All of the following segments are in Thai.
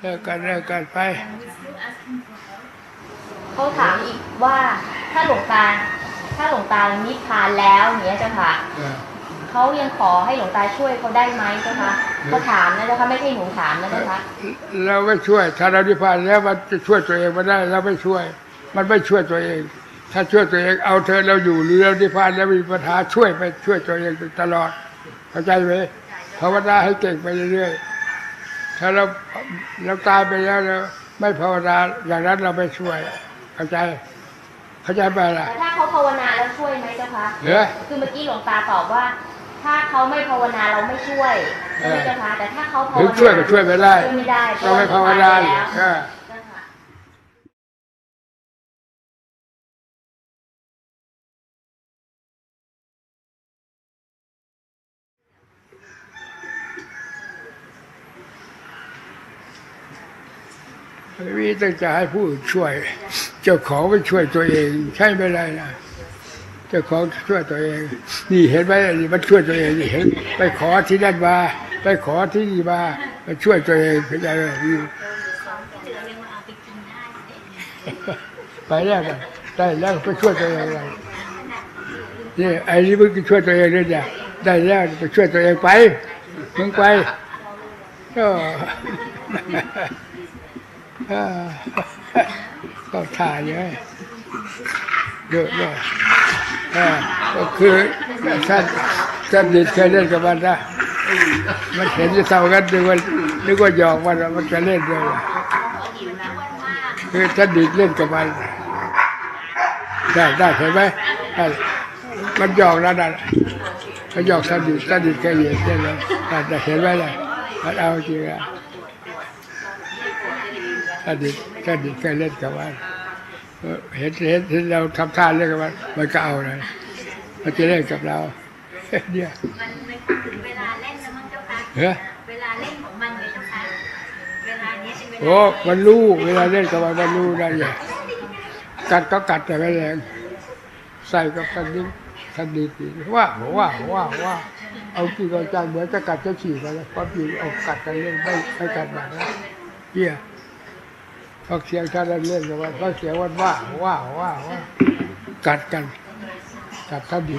เลิกกันเลิกกันไป เขาถามอีกว่าถ้าหลวงตาถ้าหลวงตานิพพานแล้วอย่างเนี้ยเจ้าค่ะเออเขายังขอให้หลวงตาช่วยเขาได้ไหมเจ้าคะเขาถามนะเจ้าค่ะไม่ใช่หนูถามนะเจ้าค่ะเราไม่ช่วย ถ้าเรานิพพานแล้วมันจะช่วยตัวเองไม่ได้เราไม่ช่วย มันไม่ช่วยตัวเอง ถ้าช่วยตัวเองเอาเธอเราอยู่หรือเรานิพพานแล้วมีปัญหาช่วยไปช่วยตัวเองตลอดเข้าใจไหมภาวนาให้เก่งไปเรื่อยๆ ถ้าเราเราตายไปแล้วเราไม่ภาวนาอย่างนั้นเราไม่ช่วยเข้าใจเข้าใจไหมล่ะแต่ถ้าเขาภาวนาแล้วช่วยไหมเจ้าคะเหรอคือเมื่อกี้หลวงตาตอบว่า ถ้าเขาไม่ภาวนาเราไม่ช่วยใช่ไหมเจ้าคะแต่ถ้าเขาภาวถึงนาช่วยก็ช่วยไม่ได้ช่วยไม่ได้เพเราระไม่ภาวนาหลว งตเออเจ้าค่ะไม่มีตั้งใจให้ผู้อื่นช่วย เจ้าของไม่ช่วยตัวเอง ใช่ไม่ได้นะเจ้าของช่วยตัวเอง นี่เห็นไหมนี่มันช่วยตัวเองนี่เห็น ไปขอที่นั่นมาไปขอที่นี่มามาช่วยตัวเองเข้าใจไหมนี่ไปแล้วกันได้แล้วไปช่วยตัวเองเลยนี่ไอ้นี่มึงก็ช่วยตัวเองด้วยเนี่ยได้แล้วไปช่วยตัวเองไปมึงไปก็เออ ก็ถ่ายเยอะเยอะเลยก็คือท่านท่านดิดเคยเล่นกับมันนะมันเห็นจะเท่ากันนึกว่านึกว่าหยอกมันมันจะเล่นเลยคือท่านดิดเล่นกับมันได้ได้เห็นไหมได้มันหยอกแล้วนั่นมันหยอกท่านดิท่านดิเคยเห็นเล่นเลยแต่เห็นไหมล่ะมันเอาจริงอะ อดีตอดีตเคยเล่นกับมันเออเห็นเห็นเห็นเราทำท่าเล่นกับมันมันก็เอาเลยมันจะเล่นกับเราเนี่ยมันไม่ถึงเวลาเล่นแล้วมั้งเจ้าคะเฮ้ยเวลาเล่นของมันเลยเจ้าคะเวลาเนี้ยเป็นเวลาโอ้มันรู้เวลาเล่นกับมันมันรู้ได้ยังกัดก็กัดแต่ไม่แรงใส่กับทันนี้ทันดีดีว่าว่าว่าว่าเอากี่กจังเหมือนจะกัดจะฉี่ไปแล้วความจริงเอากัดกันเล่นไม่ไม่กัดแบบนั้นเยี่ย ฟังเสียงชาติเล่นกับมันฟังเสียงวันว่าว่าว่าว่ากัดกันกัดทันดี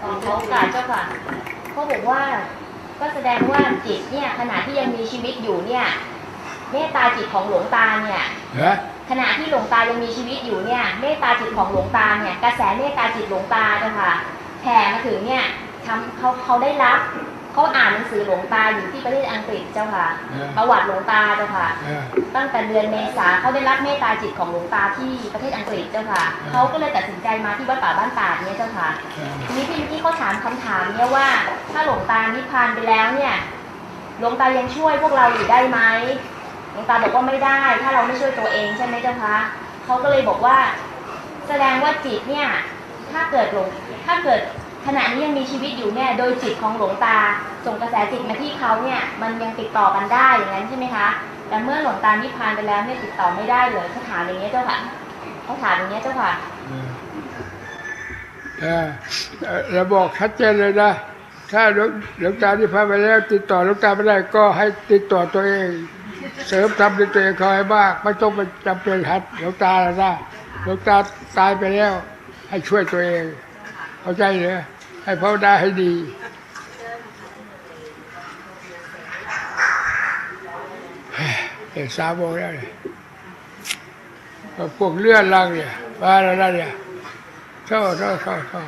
ของเขาโอกาสเจ้าค่ะเขาบอกว่าก็แสดงว่าจิตเนี่ยขณะที่ยังมีชีวิตอยู่เนี่ยเมตตาจิตของหลวงตาเนี่ยเหรอขณะที่หลวงตายังมีชีวิตอยู่เนี่ยเมตตาจิตของหลวงตาเนี่ยกระแสเมตตาจิตหลวงตาเจ้าค่ะแผ่มาถึงเนี่ยทำเขาเขาได้รับ เขาอ่านหนังสือหลวงตาอยู่ที่ประเทศอังกฤษเจ้าค่ะ ประวัติหลวงตาเจ้าค่ะเออตั้งแต่เดือนเมษาเขาได้รับเมตตาจิตของหลวงตาที่ประเทศอังกฤษเจ้าค่ะอืมเขาก็เลยตัดสินใจมาที่วัดป่าบ้านตาดเนี่ยเจ้าค่ะเออทีนี้ที่ที่เขาถามคำถามเนี่ยว่า ถ้าหลวงตานิพพานไปแล้วเนี่ยหลวงตายังช่วยพวกเราอยู่ได้ไหมหลวงตาบอกว่าไม่ได้ ถ้าเราไม่ช่วยตัวเองใช่ไหมเจ้าคะเขาก็เลยบอกว่า แสดงว่าจิตเนี่ย ถ้าเกิดหลวงถ้าเกิด ขณะนี้ยังมีชีวิตอยู่เนี่ยโดยจิตของหลวงตา ส่งกระแสจิตมาที่เขาเนี่ยมันยังติดต่อกันได้อย่างนั้นใช่ไหมคะ แต่เมื่อหลวงตานิพพานไปแล้วเนี่ยติดต่อไม่ได้เลยเขาถามอย่างนี้ยเจ้าค่ะเขาถามอย่างนี้ยเจ้าค่ะเราบอกชัดเจนเลยนะถ้าหลวงตาที่พาไปแล้ว ติดต่อหลวงตาไม่ได้ก็ให้ติดต่อตัวเอง เสริมทำในตัวเองเขาให้ากไม่ต้องไปจำเป็นหัดหลวงตาแล้วนะหลวงตาตายไปแล้ว ให้ช่วยตัวเอง เข้าใจเหรอ ให้ภาวนาให้ดีเอกสามโมงแล้วเนี่ยพวกเลื่อนลังเนี่ยมาแล้วเนี่ยเท่าเท่าเท่าเท่า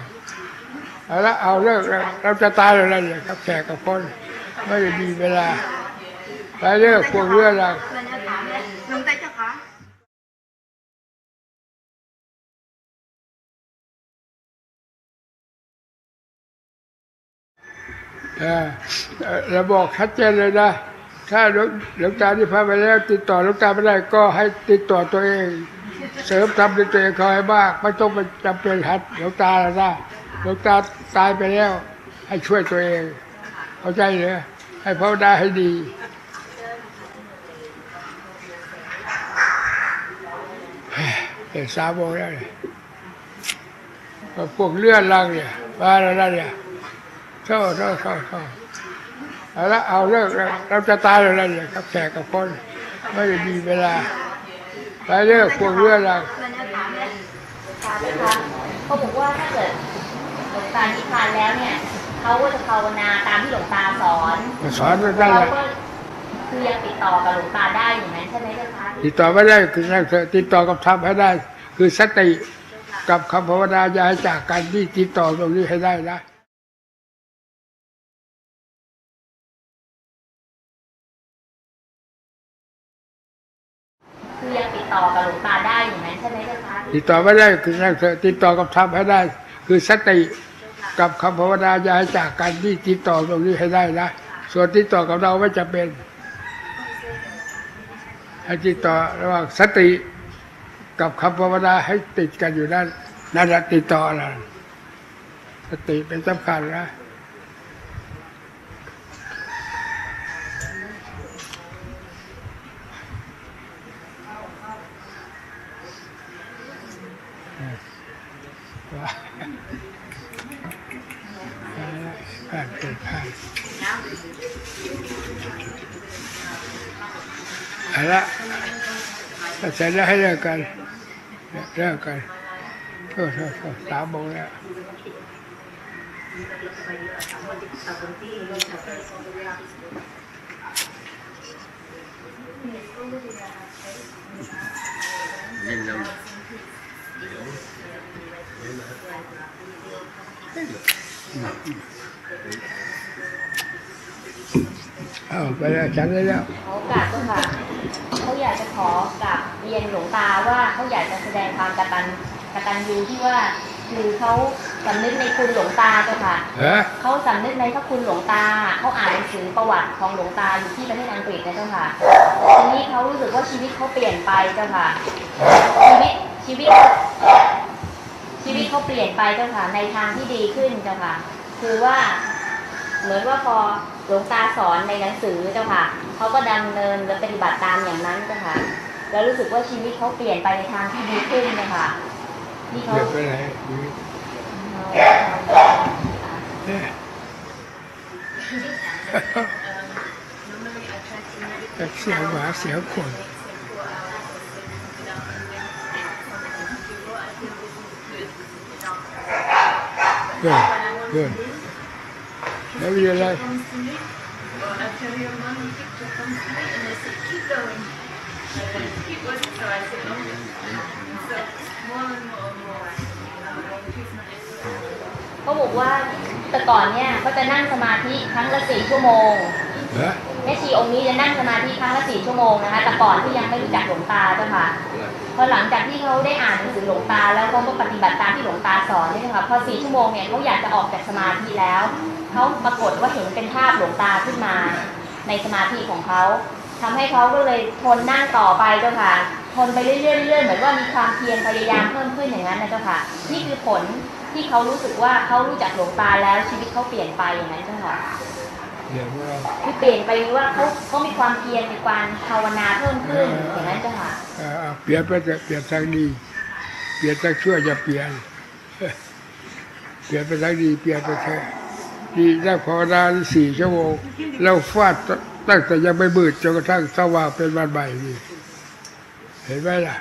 เอาละเอาเลิกแล้วเราจะตายแล้วเนี่ยกับแขกกับคน ไม่ได้มีเวลาไปเลิกพวกเรื่องเร เราบอกชัดเจนเลยนะ ถ้าหลวงตาที่พาไปแล้ว ติดต่อหลวงตาไม่ได้ก็ให้ติดต่อตัวเอง เสริมทำในตัวเองเขาให้มากไม่ต้องไปจำเป็นหัดหลวงตาแล้วนะหลวงตาตายไปแล้ว ให้ช่วยตัวเอง เข้าใจเหรอให้ภาวนาให้ดีเอกสามโมงแล้วเนี่ยพวกเลื่อนลังเนี่ยมาแล้วเนี่ย เท่าเท่าเท่าเท่าเอาละเอาเลิกแล้วเราจะตายแล้วนะเนี่ยกับแขกกับคนไม่ได้มีเวลาไปเลิกพวกเรื่องเราค่ะนะคะเขาบอกว่าถ้าเกิดหลวงตานิพพานแล้วเนี่ยเขาก็จะภาวนาตามที่หลวงตาสอนสอนไม่ได้เราเลยก็คือยังติดต่อกับหลวงตาได้อยู่นั้นใช่ไหมเจ้าคะติดต่อไม่ได้คือนั่นเถอะติดต่อกับธรรมให้ได้ คือสติกับคำภาวนาอย่าให้จากกันที่ติดต่อตรงนี้ให้ได้นะ คือยังติดต่อกับหลวงตาได้อยู่นั้นใช่ไหมเจ้าคะติดต่อไม่ได้คือนั่นติดต่อกับธรรมให้ได้ คือสติกับคำภาวนาอย่าให้จากกันที่ติดต่อตรงนี้ให้ได้นะส่วนติดต่อกับเราไม่จะเป็นให้ติดต่อระหว่างสติกับคำภาวนาให้ติดกันอยู่นั่นนั่นแหละติดต่อนะสติเป็นสำคัญนะ ว่าผ่านเป็นผ่านเอาละถ้าเสร็จแล้วให้เลิกกันเลิกกันโทษโทษโทษสามโมงแล้วเอา ไปแล้วฉันได้แล้วเขากราบเจ้าค่ะเขาอยากจะขอกราบเรียนหลวงตาว่าเขาอยากจะแสดงความกตัญกตัญญูที่ว่าคือเขาสำนึกในคุณหลวงตาเจ้าค่ะเฮ้ยเขาสำนึกในพระคุณหลวงตาเขาอ่านหนังสือประวัติของหลวงตาอยู่ที่ประเทศอังกฤษนะเจ้าค่ะทีนี้เขารู้สึกว่าชีวิตเขาเปลี่ยนไปเจ้าค่ะชีวิตชีวิต ชีวิตเขาเปลี่ยนไปเจ้าค่ะในทางที่ดีขึ้นเจ้าค่ะ คือว่า เหมือนว่าพอหลวงตาสอนในหนังสือเจ้าค่ะเขาก็ดำเนินและปฏิบัติตามอย่างนั้นเจ้าค่ะ แล้วรู้สึกว่าชีวิตเขาเปลี่ยนไปในทางที่ดีขึ้นเจ้าค่ะที่เขาเดี๋ยวไปไหนชีวิตเนี่ยเสียวหมาเสียวคนเกินเกิ นแล้วมีอะไรเขาบอกว่าแต่ก่อนเนี่ยเขาจะนั่งสมาธิครั้งละสี่ชั่วโมงเหรอแม่ชีองค์นี้จะนั่งสมาธิครั้งละสี่ชั่วโมงนะคะแต่ก่อนที่ยังไม่รู้จักหลวงตาเจ้าค่ะพอหลังจากที่เขาได้อ่านหนังสือหลวงตา แล้วเขาก็ปฏิบัติตามที่หลวงตาสอนนี่นะคะพอสี่ชั่วโมงเนี่ยเขาอยากจะออกจากสมาธิแล้ว เขาปรากฏว่าเห็นเป็นภาพหลวงตาขึ้นมา ในสมาธิของเขาทำให้เขาก็เลยทนนั่งต่อไปเจ้าค่ะ ทนไปเรื่อยๆเรื่อยๆเหมือนว่ามีความเพียรพยายามเพิ่มขึ้นอย่างนั้นนะเจ้าค่ะ นี่คือผลที่เขารู้สึกว่าเขารู้จักหลวงตาแล้วชีวิตเขาเปลี่ยนไปอย่างนั้นเจ้าค่ะเดี๋ยวว่าคือเปลี่ยนไปว่าเขาเขามีความเพียรมีความภาวนาเพิ่มขึ้นอย่างนั้นเจ้าค่ะเปลี่ยนไปจะเปลี่ยนทางดีเปลี่ยนทางชั่วจะเปลี่ยน เปลี่ยนไปทางดีเปลี่ยนไปเถอะ ดีได้ภาวนาสี่ชั่วโมงเราฟาดตั้งแต่ยังไม่มืดจนกระทั่งสว่างเป็นวันใหม่นี่เห็นไหมล่ะ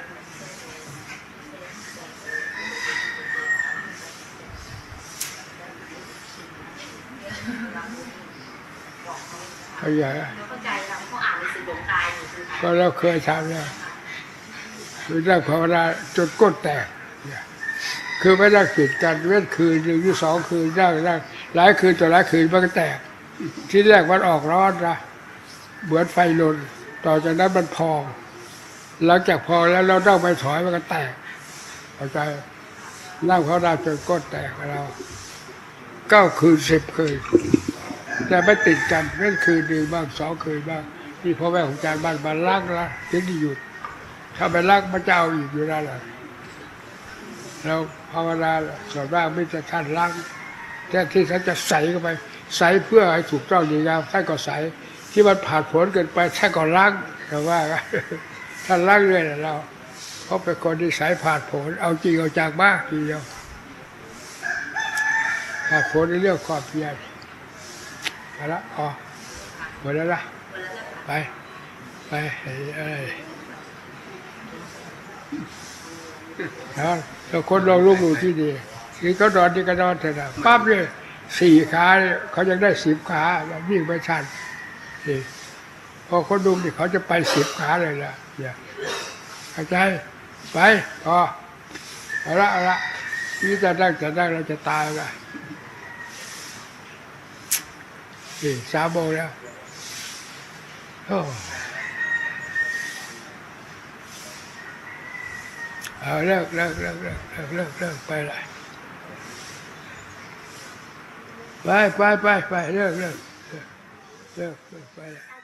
เข้าใจไหมเข้าใจเราเขาอ่านหนังสือหลวงตาอยู่คือก็เราเคยทำแล้วคือนั่งภาวนาจนก้นแตก คือไม่ได้ปิดกันเว้นคืนหนึ่งหรือสองคืนนั่งนั่ง หลายคืนต่อหลายคืนมันก็แตก ที่แรกมันออกร้อนนะเหมือนไฟลนต่อจากนั้นมันพองหลังจากพองแล้วเราต้องไปถอยมันก็แตกเข้าใจนั่งภาวนาจนก้นแตกเราเก้าคืนสิบคืนแต่ไม่ติดกันเว้นคืนหนึ่งบ้างสองคืนบ้างที่พ่อแม่ของอาจารย์บ้านมาลักละถึงจะหยุด ถ้าไปลักมันจะเอาอีกอยู่นั่นแหละเราภาวนาส่วนมากไม่จะท่านล้าง แต่ที่ท่านจะใส่เข้าไป ใส่เพื่อให้ถูกต้องดีงามท่านก็ใส่ที่มันผ่านผลเกินไปท่านก็ล้างแต่ว่าท่านล้างเรื่อยเราเขาเป็นคนที่สายผ่านผล เอาจริงเอาจากมากทีเดียวผ่านผลในเรื่องความเพียรไปละอ๋อมดแล้วละไป ไปไอะไรนะแล้วคนลองลูกดูที่ดี นี่เขานอนที่ก็นอนเถอะนะปั๊บเลยสี่ขาเขายังได้สิบขาแบบวิ่งไปชันนี่พอคนดูนี่เขาจะไปสิบขาเลยล่ะเนี่ยเข้าใจไปพอเอาละเอาละนี่จะนั่งจะนั่งเราจะตายละนี่สามโมงแล้วโอ้เอาเลิกเลิกเลิกเลิกเลิกเลิกเลิกไปเลย ไปไปไปไปเลิกเลิกเลิกเลิกเลิกไปเลย